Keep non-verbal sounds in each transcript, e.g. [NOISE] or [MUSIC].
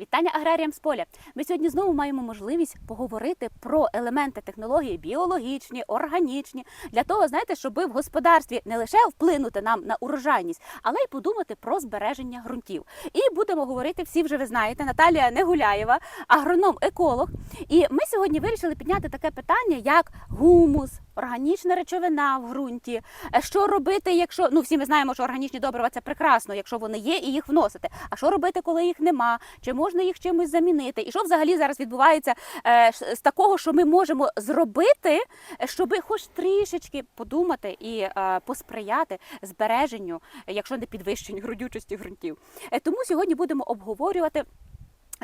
Вітання аграріям з поля. Ми сьогодні знову маємо можливість поговорити про елементи технології біологічні, органічні, для того, знаєте, щоб в господарстві не лише вплинути нам на урожайність, але й подумати про збереження ґрунтів. І будемо говорити всі вже ви знаєте. Наталія Негуляєва, агроном-еколог. І ми сьогодні вирішили підняти таке питання, як гумус, органічна речовина в ґрунті. Е, Що робити, якщо ну всі ми знаємо, що органічні добрива це прекрасно, якщо вони є, і їх вносити. А що робити, коли їх нема? Чи можна їх чимось замінити? І що взагалі зараз відбувається е, з такого, що ми можемо зробити, щоб хоч трішечки подумати і е, посприяти збереженню, якщо не підвищенню [LAUGHS] родючості ґрунтів. Тому сьогодні будемо обговорювати.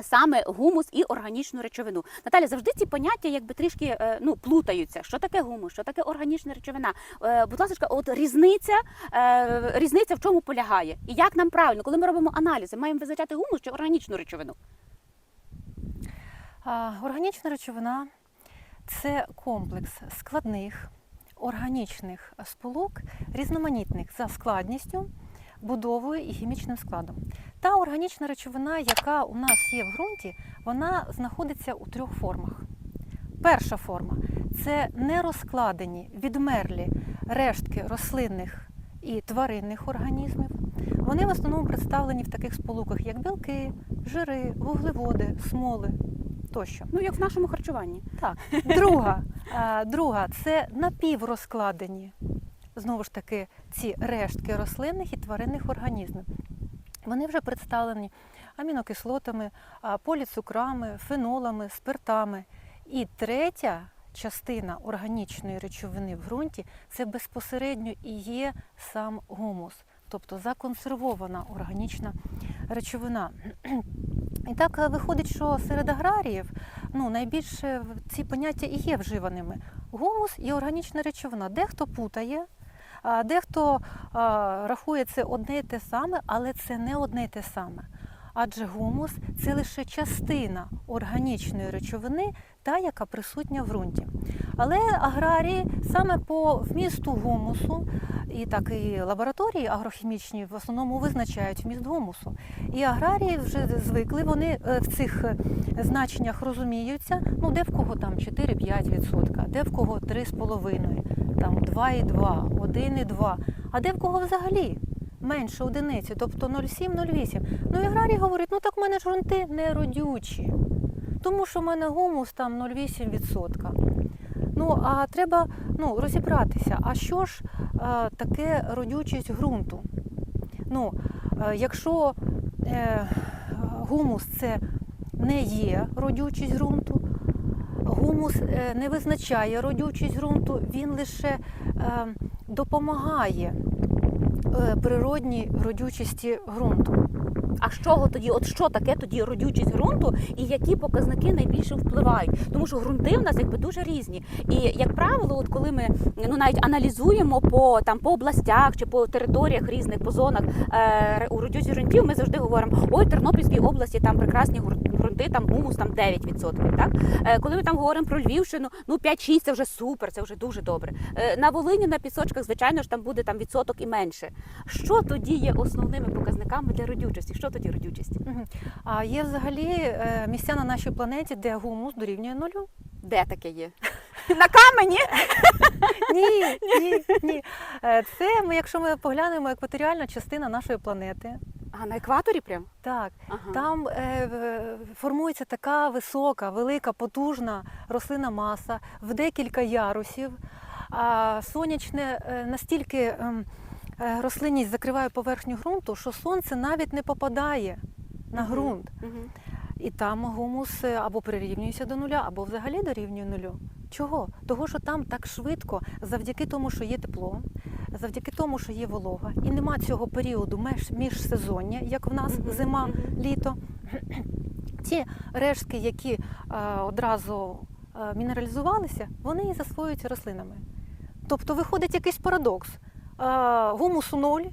Саме гумус і органічну речовину. Наталя, завжди ці поняття якби трішки е, ну, плутаються. Що таке гумус, що таке органічна речовина? Е, будь ласка, от різниця, е, різниця в чому полягає? І як нам правильно, коли ми робимо аналізи, маємо визначати гумус чи органічну речовину? Органічна речовина це комплекс складних органічних сполук, різноманітних за складністю, будовою і хімічним складом. Та органічна речовина, яка у нас є в ґрунті, вона знаходиться у трьох формах. Перша форма це нерозкладені, відмерлі рештки рослинних і тваринних організмів. Вони в основному представлені в таких сполуках, як білки, жири, вуглеводи, смоли тощо. Ну як в нашому харчуванні. Так, [LAUGHS] друга, друга це напіврозкладені, знову ж таки, ці рештки рослинних і тваринних організмів. Вони вже представлені амінокислотами, поліцукрами, фенолами, спиртами. І третя частина органічної речовини в ґрунті це безпосередньо і є сам гумус, тобто законсервована органічна речовина. І так е, виходить, що серед аграріїв ну, найбільше ці поняття і є вживаними. Гумус і органічна речовина. Дехто путає, дехто рахує це одне і те саме, але це не одне і те саме. Адже гумус це лише частина органічної речовини, та, яка присутня в ґрунті. Але аграрії саме по вмісту гумусу, і так і лабораторії агрохімічні в основному визначають вміст гумусу. І аграрії вже звикли, вони е, в цих е, значеннях розуміються, ну де в кого там 4-5%, де в кого 3,5%, там 2,2, 1,2, а де в кого взагалі менше одиниці, тобто 0,7-0,8. Ну і аграрії говорять, ну так в мене ж ґрунти не родючі, тому що в мене гумус там 0,8%. Ну, а треба ну, розібратися, а що ж е, таке родючість ґрунту? Ну, е, якщо е, гумус це не є родючість ґрунту, гумус е, не визначає родючість ґрунту, він лише е, допомагає е, природній родючості ґрунту. А з чого тоді? От що таке тоді родючість ґрунту і які показники найбільше впливають? Тому що ґрунти в нас якби дуже різні. І як правило, от коли ми ну навіть аналізуємо по там по областях чи по територіях різних по зонах е, у родючість ґрунтів, ми завжди говоримо: ой, в Тернопільській області там прекрасні ґрунти, там гумус там 9%. Так е, коли ми там говоримо про Львівщину, ну 5-6 це вже супер, це вже дуже добре. Е, на Волині на пісочках, звичайно ж, там буде там відсоток і менше. Що тоді є основними показниками для родючості? Що тоді родючість? Мгм. А є взагалі е, місця на нашій планеті, де гумус дорівнює нулю? Де таке є? [LAUGHS] На камені? [LAUGHS] Ні, ні, ні. Е, Це ми, якщо ми поглянемо екваторіальна частина нашої планети. А на екваторі прям? Так, Ага. там е, формується така висока, велика, потужна рослинна маса в декілька ярусів. А сонячне е, настільки ем, е, рослинність закриває поверхню ґрунту, що сонце навіть не попадає на ґрунт. І там гумус е, або прирівнюється до нуля, або взагалі дорівнює нулю. Чого? Того, що там так швидко, завдяки тому, що є тепло, завдяки тому, що є волога, і нема цього періоду меж міжсезоння, як в нас зима, літо. Ті рештки, які е, одразу е, мінералізувалися, вони і засвоюються рослинами. Тобто виходить якийсь парадокс. Гумусу ноль,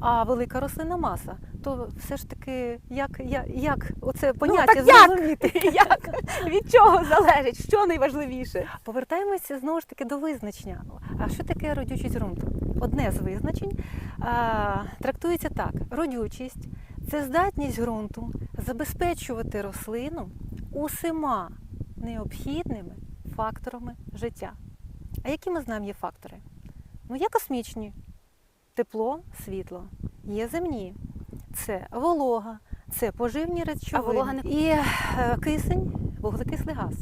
а велика рослинна маса. То все ж таки, як, як, як оце поняття так як? [LAUGHS] Як? Від чого залежить? Що найважливіше? Повертаємося знову ж таки до визначення. А що таке родючість ґрунту? Одне з визначень а, трактується так: родючість Це здатність ґрунту забезпечувати рослину усіма необхідними факторами життя. А які ми знаємо є фактори? Ну, є космічні: тепло, світло, є земні, це волога, це поживні речовини волога не- і е, кисень, вуглекислий газ.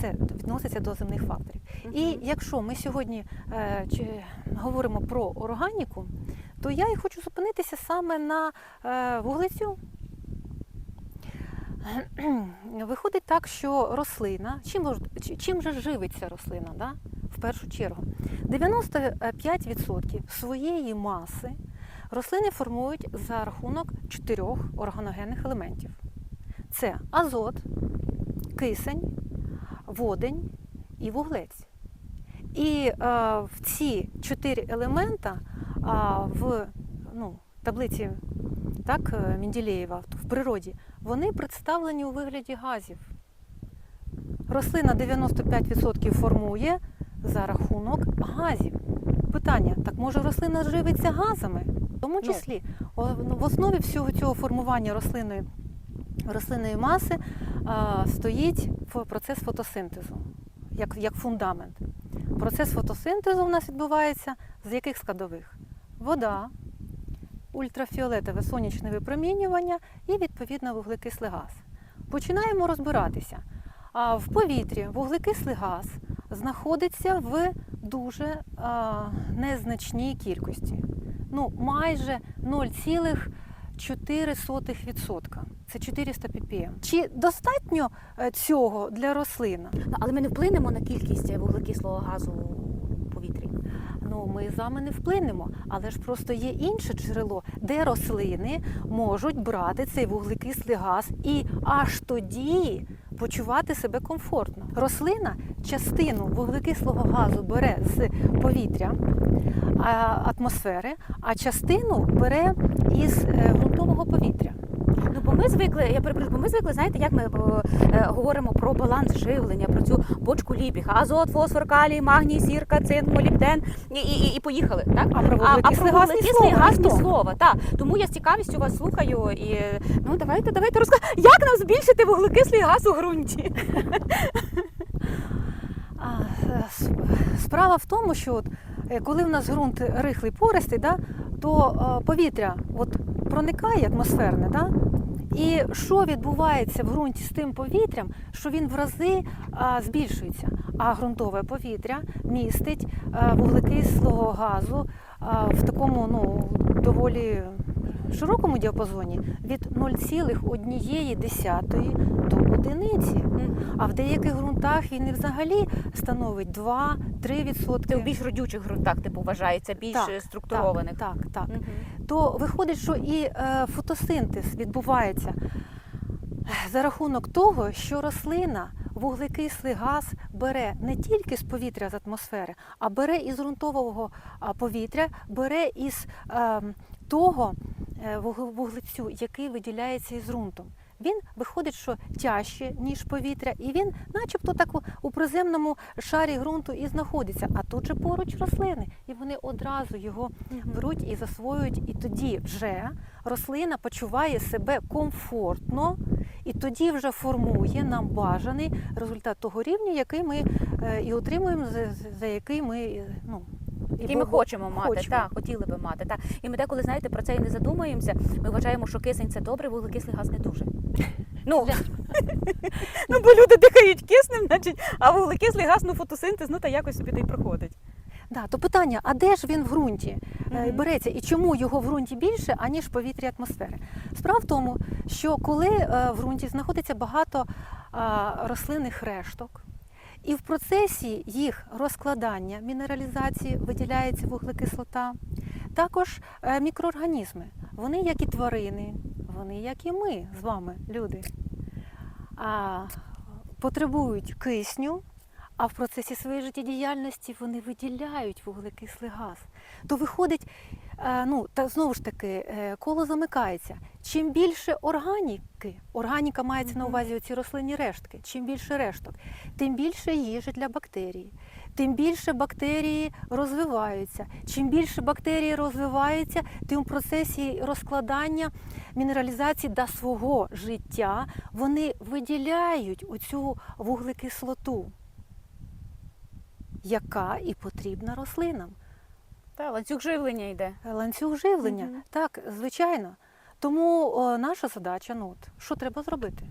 Це відноситься до земних факторів. І якщо ми сьогодні е, чи, говоримо про органіку, то я і хочу зупинитися саме на е, вуглецю. Виходить так, що рослина, чим, чим же живиться рослина, да? В першу чергу? 95% своєї маси рослини формують за рахунок чотирьох органогенних елементів: це азот, кисень, водень і вуглець. І е, в ці чотири елемента а, в ну, таблиці так, е, Менделєєва в природі, вони представлені у вигляді газів. Рослина 95% формує за рахунок газів. Питання: так може рослина живиться газами? В тому числі о- ну, в основі всього цього формування рослинної, рослинної маси а, стоїть процес фотосинтезу, як, як фундамент. Процес фотосинтезу у нас відбувається з яких складових? Вода, ультрафіолетове сонячне випромінювання і відповідно вуглекислий газ. Починаємо розбиратися. А в повітрі вуглекислий газ знаходиться в дуже а, незначній кількості. Ну, майже 0,4%. Це 400 ppm. Чи достатньо е, цього для рослин? Ну, Але ми не вплинемо на кількість вуглекислого газу у повітрі. Ну, ми з вами не вплинемо, але ж просто є інше джерело, де рослини можуть брати цей вуглекислий газ і аж тоді почувати себе комфортно. Рослина частину вуглекислого газу бере з повітря атмосфери, а частину бере із е, ґрунтового повітря. Ну бо ми звикли, я перепрошую, бо ми звикли, знаєте, як ми е, говоримо про баланс живлення, про цю бочку ліпіха, азот, фосфор, калій, магній, сірка, цинк, молібден і, і, і, і поїхали. Так? А про А, а вуглекислий слова, слова. Так. Тому я з цікавістю вас слухаю і ну давайте, давайте розкажіть, як нам збільшити вуглекислий газ у ґрунті? Справа в тому, що от, е, коли в нас ґрунт рихлий пористий, да, то е, повітря от, проникає атмосферне, да, і що відбувається в ґрунті з тим повітрям, що він в рази а, збільшується, а ґрунтове повітря містить вуглекислого газу а, в такому ну, доволі широкому діапазоні від 0,1 до одиниці. А в деяких ґрунтах він і взагалі становить 2-3%. Це в більш родючих ґрунтах, типу, вважається, більш Так, структурованих. Так, так, так. Мгм. То виходить, що і е, фотосинтез відбувається за рахунок того, що рослина вуглекислий газ бере не тільки з повітря з атмосфери, а бере із ґрунтового повітря, бере із е, того е, вуглецю, який виділяється із ґрунтом. Він виходить, що тяжче, ніж повітря, і він, начебто, так у- приземному шарі ґрунту і знаходиться. А тут же поруч рослини, і вони одразу його беруть і засвоюють, і тоді вже рослина почуває себе комфортно, і тоді вже формує нам бажаний результат того рівня, який ми е, і отримуємо, за, за який ми е, ну, Які ми хочемо мати, хочемо. так, хотіли би мати. Так. І ми деколи, знаєте, про це і не задумуємося. Ми вважаємо, що кисень це добре, вуглекислий газ не дуже. [LAUGHS] Ну, [LAUGHS] ну бо люди дихають киснем, значить, а вуглекислий газ, ну фотосинтез, ну та якось собі та й проходить. Да, то питання: а де ж він в ґрунті е, Мгм. береться і чому його в ґрунті більше, аніж в повітрі атмосфери? Справа в тому, що коли е, в ґрунті знаходиться багато рослинних решток, і в процесі їх розкладання, мінералізації виділяється вуглекислота, також е, мікроорганізми. Вони, як і тварини, вони, як і ми з вами, люди, потребують кисню, а в процесі своєї життєдіяльності вони виділяють вуглекислий газ. То виходить, е, ну та знову ж таки, е, коло замикається. Чим більше органіки, органіка мається на увазі оці рослинні рештки, чим більше решток, тим більше їжі для бактерій, тим більше бактерії розвиваються. Чим більше бактерії розвиваються, тим в процесі розкладання мінералізації до свого життя вони виділяють оцю вуглекислоту, яка і потрібна рослинам. Та ланцюг живлення йде. Ланцюг живлення, угу. так, звичайно. Тому о, наша задача, ну от, що треба зробити?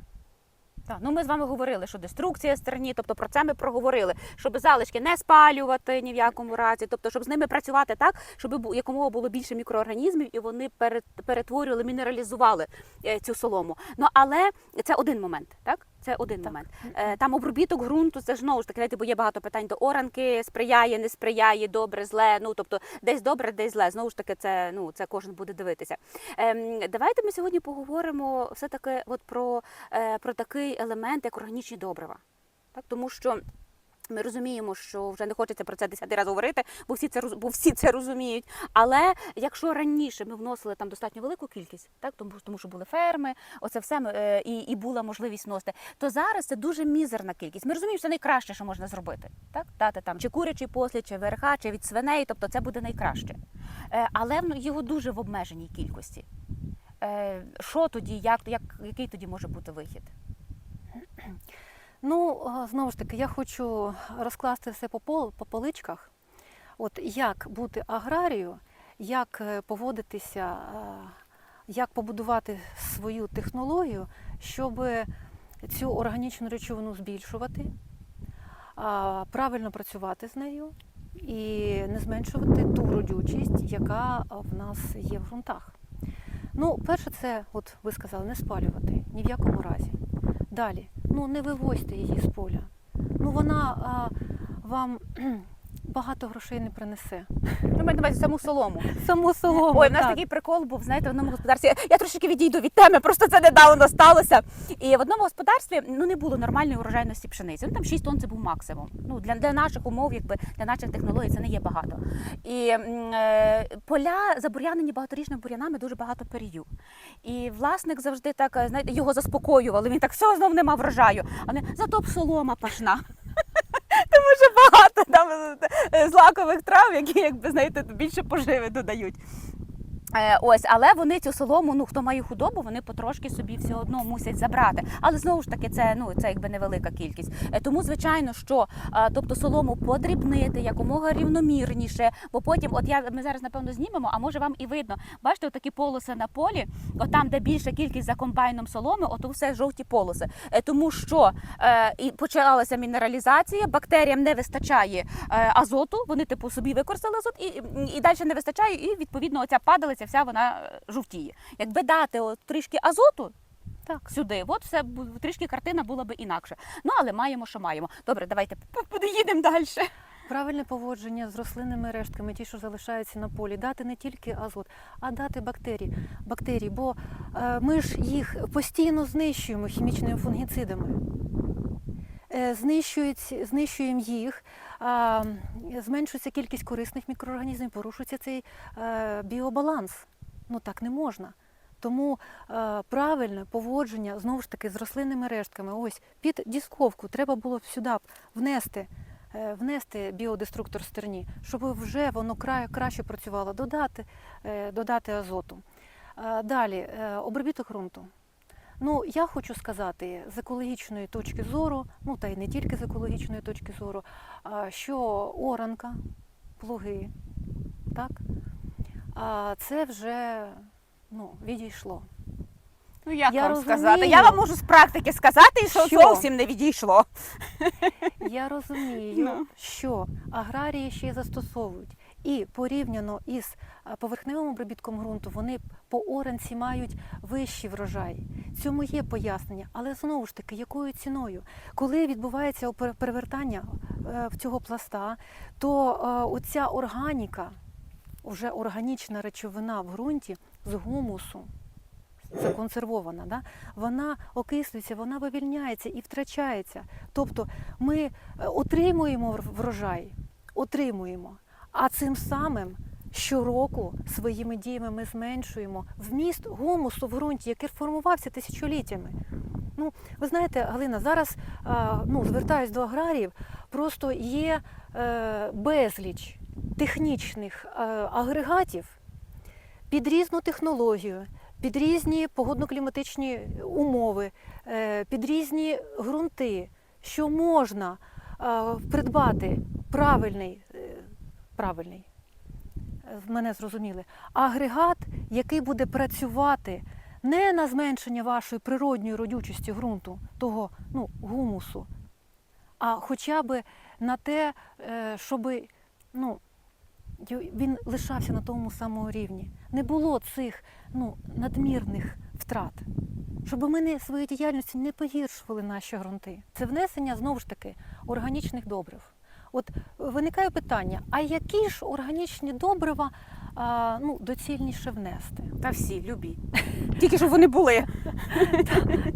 Так, ну ми з вами говорили, що деструкція стерні, тобто про це ми проговорили, щоб залишки не спалювати ні в якому разі, тобто щоб з ними працювати так, щоб якомога було більше мікроорганізмів і вони перет- перетворювали, мінералізували е, цю солому. Ну але це один момент, так? Це один Так. момент. Е, Там обробіток ґрунту, це ж знову ж таки, знаєте, бо є багато питань до оранки, сприяє, не сприяє, добре, зле. Ну тобто десь добре, десь зле. Знову ж таки, це ну це кожен буде дивитися. Ем, давайте ми сьогодні поговоримо все таки от про, е, про такий елемент, як органічні добрива. Так, тому що. Ми розуміємо, що вже не хочеться про це десятий раз говорити, бо всі це бо всі це розуміють. Але якщо раніше ми вносили там достатньо велику кількість, так тому, тому що були ферми, оце все ми, е, і, і була можливість вносити, то зараз це дуже мізерна кількість. Ми розуміємо, що це найкраще, що можна зробити. Так, дати там чи курячий послід, чи верха, чи від свиней, тобто це буде найкраще. Е, але його дуже в обмеженій кількості. Е, Що тоді, як, як, який тоді може бути вихід? [CLEARS THROAT] Ну, знову ж таки, я хочу розкласти все по, пол, по поличках. От як бути аграрією, як е, поводитися, е, як побудувати свою технологію, щоб цю органічну речовину збільшувати, правильно працювати з нею і не зменшувати ту родючість, яка в нас є в ґрунтах. Ну, перше, це, от ви сказали, не спалювати ні в якому разі. Далі, ну не вивозьте її з поля. Ну вона а, вам багато грошей не принесе. Ну, ми давайте саму солому. Саму солому. Ой, в нас так. такий прикол був, знаєте, в одному господарстві. Я трошки відійду від теми, просто це недавно сталося. І в одному господарстві ну не було нормальної урожайності пшениці. Ну там 6 тонн це був максимум. Ну для, для наших умов, якби для наших технологій це не є багато. І е, поля забур'янені багаторічними бур'янами дуже багато перію. І власник завжди так, е, знаєте, його заспокоювали. Він так все знов нема врожаю. А вони зато б солома пашна. Що багато там е, злакових трав, які, якби знаєте, більше поживи додають. Е, ось, але вони цю солому, ну хто має худобу, вони потрошки собі все одно мусять забрати. Але знову ж таки, це ну це якби невелика кількість. Е, тому звичайно, що е, тобто солому подрібнити якомога рівномірніше, бо потім, от я ми зараз напевно знімемо, а може вам і видно. Бачите, такі полоси на полі, от там, де більша кількість за комбайном соломи, от все жовті полоси. Тому що і почалася мінералізація, бактеріям не вистачає азоту, вони типу собі використали азот, і, і, і далі не вистачає, і відповідно оця падалиця вся вона е, жовтіє. Якби дати от трішки азоту. Так, сюди, от все трішки картина була би інакше. Ну але маємо, що маємо. Добре, давайте поїдемо далі. Правильне поводження з рослинними рештками, ті, що залишаються на полі, дати не тільки азот, а дати бактерії. бактерії бо е, ми ж їх постійно знищуємо хімічними фунгіцидами. Е, знищують, знищуємо їх, зменшується кількість корисних мікроорганізмів, порушується цей е, біобаланс. Ну так не можна. Тому е, правильне поводження знову ж таки з рослинними рештками. Ось під дісковку треба було б сюди внести, е, внести біодеструктор стерні, щоб вже воно кра- краще працювало, додати, е, додати азоту. Е, Далі е, обробіток ґрунту. Ну, я хочу сказати з екологічної точки зору, ну та й не тільки з екологічної точки зору, що оранка, плуги, так, а, це вже ну, відійшло. Ну як Я вам розумію. сказати? Я вам можу з практики сказати, що, Що? зовсім не відійшло. Я розумію, Ну. що аграрії ще й застосовують. І порівняно із поверхневим обробітком ґрунту, вони по оранці мають вищий врожай. Цьому є пояснення, але знову ж таки, якою ціною? Коли відбувається перевертання е, цього пласта, то е, оця органіка, вже органічна речовина в ґрунті з гумусу, законсервована, да? вона окислюється, вона вивільняється і втрачається. Тобто ми е, отримуємо вр- врожай, отримуємо, а цим самим щороку своїми діями ми зменшуємо вміст гумусу в ґрунті, який формувався тисячоліттями. Ну, ви знаєте, Галина, зараз ну, звертаюсь до аграріїв, просто є е, безліч технічних е, агрегатів під різну технологію, під різні погодно-кліматичні умови, е, під різні ґрунти, що можна придбати правильний, правильний, е, мене зрозуміли, агрегат, який буде працювати не на зменшення вашої природньої родючості ґрунту, того ну, гумусу, а хоча б на те, щоб ну, він лишався на тому самому рівні. Не було цих ну, надмірних втрат. Щоб ми не своєю діяльністю не погіршували наші ґрунти. Це внесення знову ж таки органічних добрив. От виникає питання: а які ж органічні добрива а, ну, доцільніше внести? Та всі любі. [LAUGHS] Тільки щоб вони були. [LAUGHS]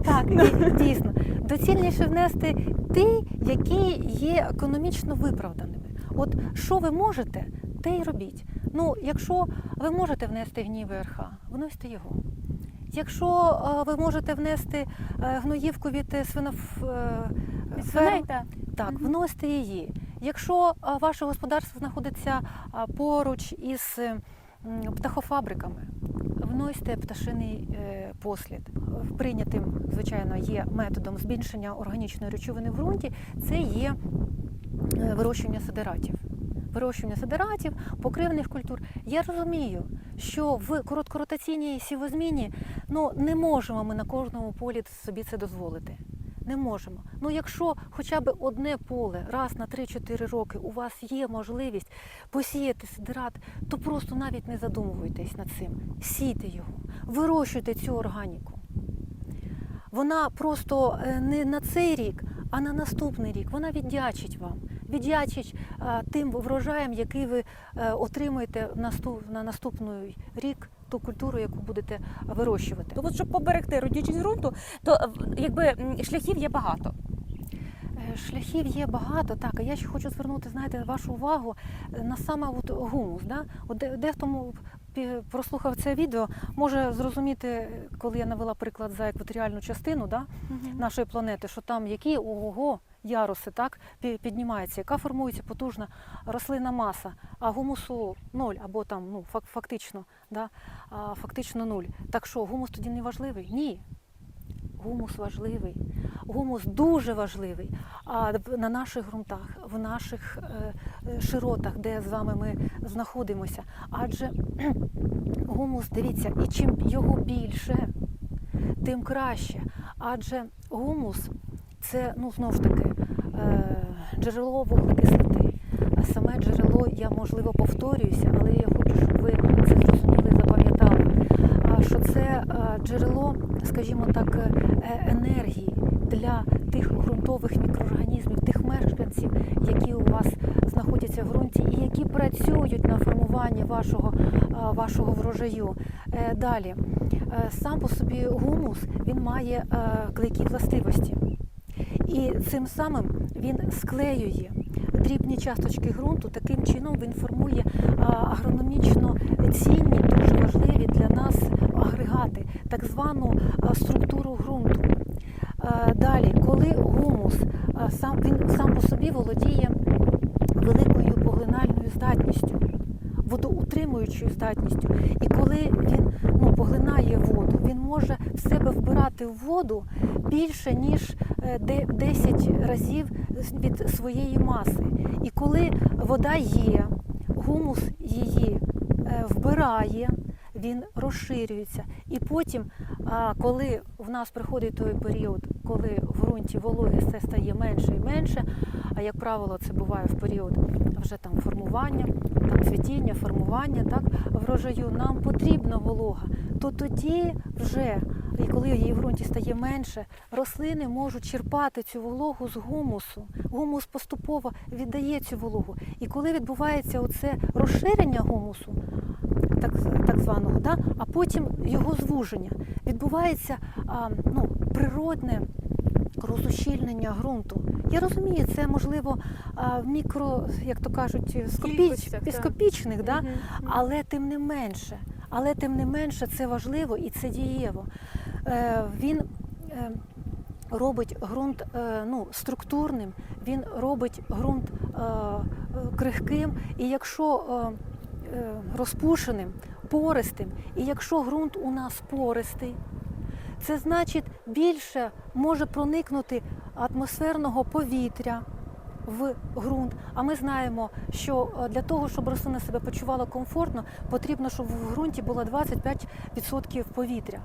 Так, ді- дійсно. Доцільніше внести ті, які є економічно виправданими. От що ви можете, те й робіть. Ну, якщо ви можете внести гній ВРХ, вносьте його. Якщо е, ви можете внести е, гноївку від е, свиноф... Від свиней, та. так, Мгм. вносьте її. Якщо ваше господарство знаходиться поруч із птахофабриками, вносьте пташиний послід. Прийнятим, звичайно, є методом збільшення органічної речовини в ґрунті. Це є вирощування сидератів. Вирощування сидератів, покривних культур. Я розумію, що в короткоротаційній сівозміні ну, не можемо ми на кожному полі собі це дозволити. Не можемо. Ну, якщо хоча б одне поле раз на 3-4 роки у вас є можливість посіяти сидират, то просто навіть не задумуйтесь над цим. Сійте його, вирощуйте цю органіку. Вона просто е, не на цей рік, а на наступний рік. Вона віддячить вам, віддячить е, тим врожаєм, який ви е, отримаєте на наступний рік, ту культуру, яку будете вирощувати. То от, щоб поберегти родючість ґрунту, то е, в- якби шляхів є багато. Шляхів є багато, так. А я ще хочу звернути, знаєте, вашу увагу на саме от гумус. Да? От де- дехто м- пі- прослухав це відео, може зрозуміти, коли я навела приклад за екваторіальну частину да, нашої планети, що там які ого яруси так пі- піднімаються, яка формується потужна рослинна маса, а гумусу ноль або там ну фактично, да, фактично нуль. Так що гумус тоді не важливий? Ні. Гумус важливий, гумус дуже важливий. А на наших ґрунтах, в наших е, широтах, де з вами ми знаходимося. Адже [CLEARS THROAT] гумус, дивіться, і чим його більше, тим краще. Адже гумус це ну знову ж таки е, джерело вуглекислоти. А саме джерело, я можливо повторююся, але я хочу, щоб ви це зрозуміли і запам'ятали. Що це е, джерело, скажімо так, е, енергії для тих ґрунтових мікроорганізмів, тих мешканців, які у вас знаходяться в ґрунті і які працюють на формування вашого, вашого врожаю. Далі, сам по собі гумус він має клейкі властивості. І цим самим він склеює дрібні часточки ґрунту, таким чином він формує агрономічно цінні, дуже важливі для нас агрегати, так звану структуру ґрунту. Далі, коли гумус сам він сам по собі володіє великою поглинальною здатністю, водоутримуючою здатністю. І коли він поглинає воду, він може в себе вбирати воду більше, ніж е, 10 разів від своєї маси. І коли вода є, гумус її е, вбирає, він розширюється. І потім, коли в нас приходить той період, коли в ґрунті вологи все стає менше і менше, а як правило, це буває в період вже там формування, там цвітіння, формування, так, врожаю, нам потрібна волога, то тоді вже, і коли її в ґрунті стає менше, рослини можуть черпати цю вологу з гумусу. Гумус поступово віддає цю вологу. І коли відбувається оце розширення гумусу, так, так званого, да? а потім його звуження, відбувається а, ну, природне розущільнення ґрунту. Я розумію, це можливо в мікро, як то кажуть, скопіч, скопічних, да? Але тим не менше, але тим не менше це важливо і це дієво. Е, він е, робить ґрунт е, ну, структурним, він робить ґрунт крихким. І якщо розпушеним, пористим, і якщо ґрунт у нас пористий, це значить більше може проникнути атмосферного повітря в ґрунт. А ми знаємо, що е, для того, щоб рослина себе почувала комфортно, потрібно, щоб в ґрунті було 25% повітря.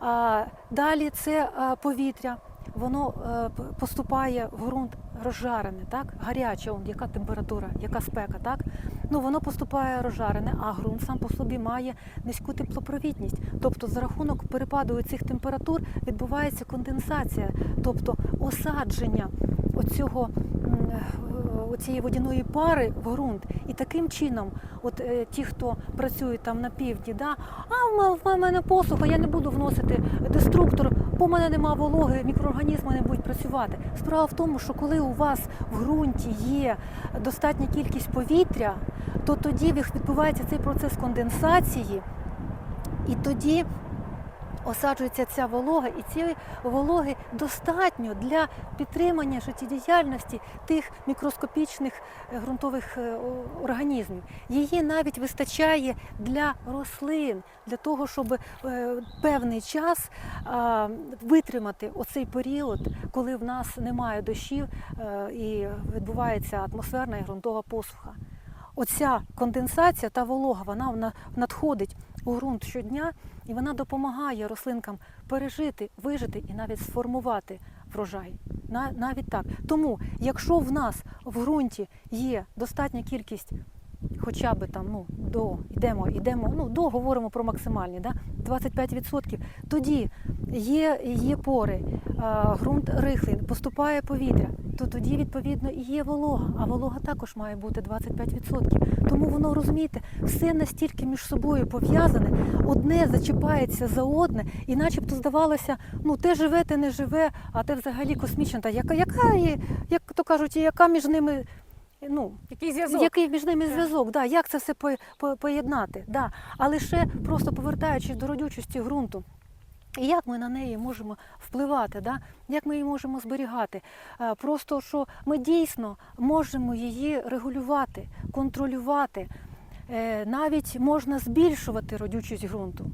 А, далі це е, повітря, воно е, поступає в ґрунт розжарене, так? гаряче, он, яка температура, яка спека, так? Ну, воно поступає розжарене, а ґрунт сам по собі має низьку теплопровідність. Тобто за рахунок перепаду цих температур відбувається конденсація, тобто осадження оцього, е, водяної пари в ґрунт. І таким чином, от е, ті, хто працюють там на півдні, да, а в мене посуха, я не буду вносити деструктор, бо в мене нема вологи, мікроорганізми не будуть працювати. Справа в тому, що коли у вас в ґрунті є достатня кількість повітря, то тоді відбувається цей процес конденсації, і тоді осаджується ця волога, і цієї вологи достатньо для підтримання життєдіяльності тих мікроскопічних е, ґрунтових е, організмів. Її навіть вистачає для рослин, для того, щоб е, певний час витримати оцей період, коли в нас немає дощів і відбувається атмосферна і ґрунтова посуха. Оця конденсація та волога, вона надходить у ґрунт щодня, і вона допомагає рослинкам пережити, вижити і навіть сформувати врожай. На- Навіть так. Тому, якщо в нас в ґрунті є достатня кількість, хоча б там ну, до йдемо, йдемо, ну до говоримо про максимальні, да, 25%, тоді є, є пори, а, ґрунт рихлий, поступає повітря, то тоді відповідно і є волога, а волога також має бути 25%. Тому воно розумієте, все настільки між собою пов'язане, одне зачіпається за одне, і начебто здавалося, ну те живе, те не живе, а те взагалі космічне. Та яка, яка як то кажуть, яка між ними. Ну, Який зв'язок? який між ними зв'язок? Да, як це все по- по- поєднати? Да. А лише просто повертаючись до родючості ґрунту. І як ми на неї можемо впливати, да? як ми її можемо зберігати? Е, Просто що ми дійсно можемо її регулювати, контролювати. Е, Навіть можна збільшувати родючість ґрунту,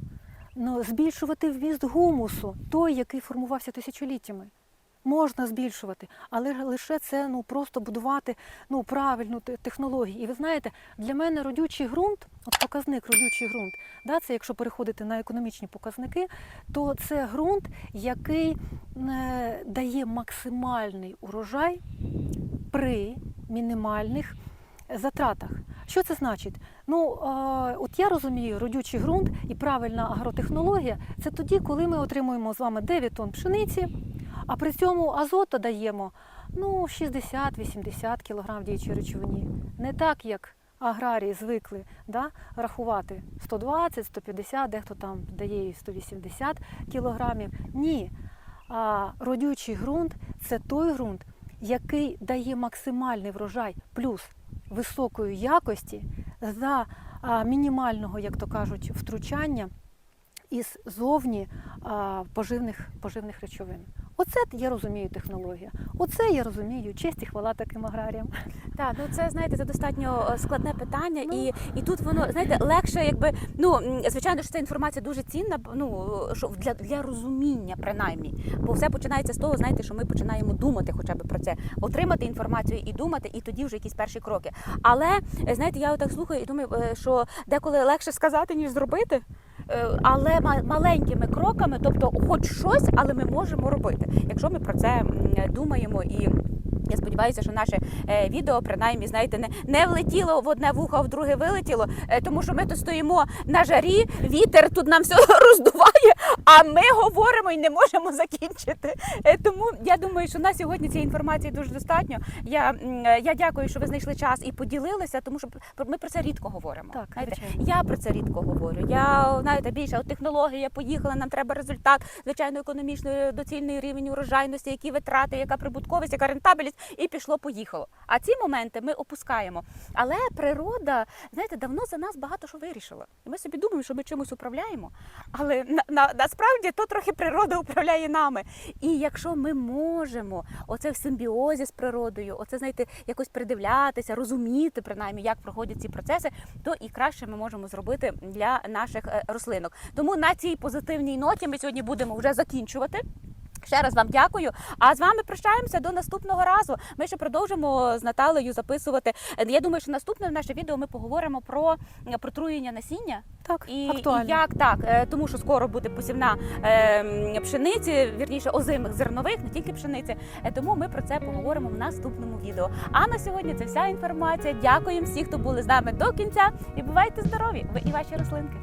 ну, збільшувати вміст гумусу, той, який формувався тисячоліттями. Можна збільшувати, але лише це ну просто будувати ну правильну технологію. І ви знаєте, для мене родючий ґрунт, от показник родючий ґрунт, да, це якщо переходити на економічні показники, то це ґрунт, який е, дає максимальний урожай при мінімальних затратах. Що це значить? Ну, е, от я розумію, родючий ґрунт і правильна агротехнологія це тоді, коли ми отримуємо з вами 9 тонн пшениці, а при цьому азоту даємо ну, 60-80 кг в діючій речовині. Не так, як аграрії звикли да, рахувати 120, 150, дехто там дає і 180 кілограмів. Ні. А родючий ґрунт це той ґрунт, який дає максимальний врожай плюс високої якості за мінімального, як то кажуть, втручання із зовні поживних, поживних речовин. Оце я розумію технологія. Оце я розумію честь і хвала таким аграріям. Так, ну це знаєте, це достатньо е, складне питання, Ну. і, і тут воно знаєте легше, якби ну звичайно, що ця інформація дуже цінна, ну що для, для розуміння, принаймні. Бо все починається з того, знаєте, що ми починаємо думати хоча б про це, отримати інформацію і думати, і тоді вже якісь перші кроки. Але е, знаєте, я отак слухаю і думаю, е, що деколи легше сказати, ніж зробити. Е, Але ма- маленькими кроками, тобто, хоч щось, але ми можемо робити, якщо ми про це думаємо і. Я сподіваюся, що наше е, відео принаймні знаєте не, не влетіло в одне вухо, а в друге вилетіло, е, тому що ми тут стоїмо на жарі, вітер тут нам все [LAUGHS] роздуває, а ми говоримо і не можемо [LAUGHS] закінчити. Е, тому я думаю, що на сьогодні цієї інформації дуже достатньо. Я, е, я дякую, що ви знайшли час і поділилися, тому що ми про це рідко говоримо. Так, знаєте. Я про це рідко говорю. Я знаєте більше от технологія поїхала, нам треба результат, звичайно, економічний доцільний рівень урожайності, які витрати, яка прибутковість, яка рентабельність. і пішло, поїхало. А ці моменти ми опускаємо. Але природа, знаєте, давно за нас багато що вирішила. І ми собі думаємо, що ми чимось управляємо. Але на, на, насправді то трохи природа управляє нами. І якщо ми можемо оце в симбіозі з природою, оце знаєте, якось придивлятися, розуміти принаймні, як проходять ці процеси, то і краще ми можемо зробити для наших е, рослинок. Тому на цій позитивній ноті ми сьогодні будемо вже закінчувати. Ще раз вам дякую. А з вами прощаємося до наступного разу. Ми ще продовжимо з Наталею записувати. Е, Я думаю, що наступне наше відео ми поговоримо про е, протруєння насіння. Так, І, актуально. і як так, е, тому що скоро буде посівна е, пшениці, вірніше озимих зернових, не тільки пшениці. Тому ми про це поговоримо в наступному відео. А на сьогодні це вся інформація. Дякуємо всім, хто були з нами до кінця. І бувайте здорові! Ви і ваші рослинки.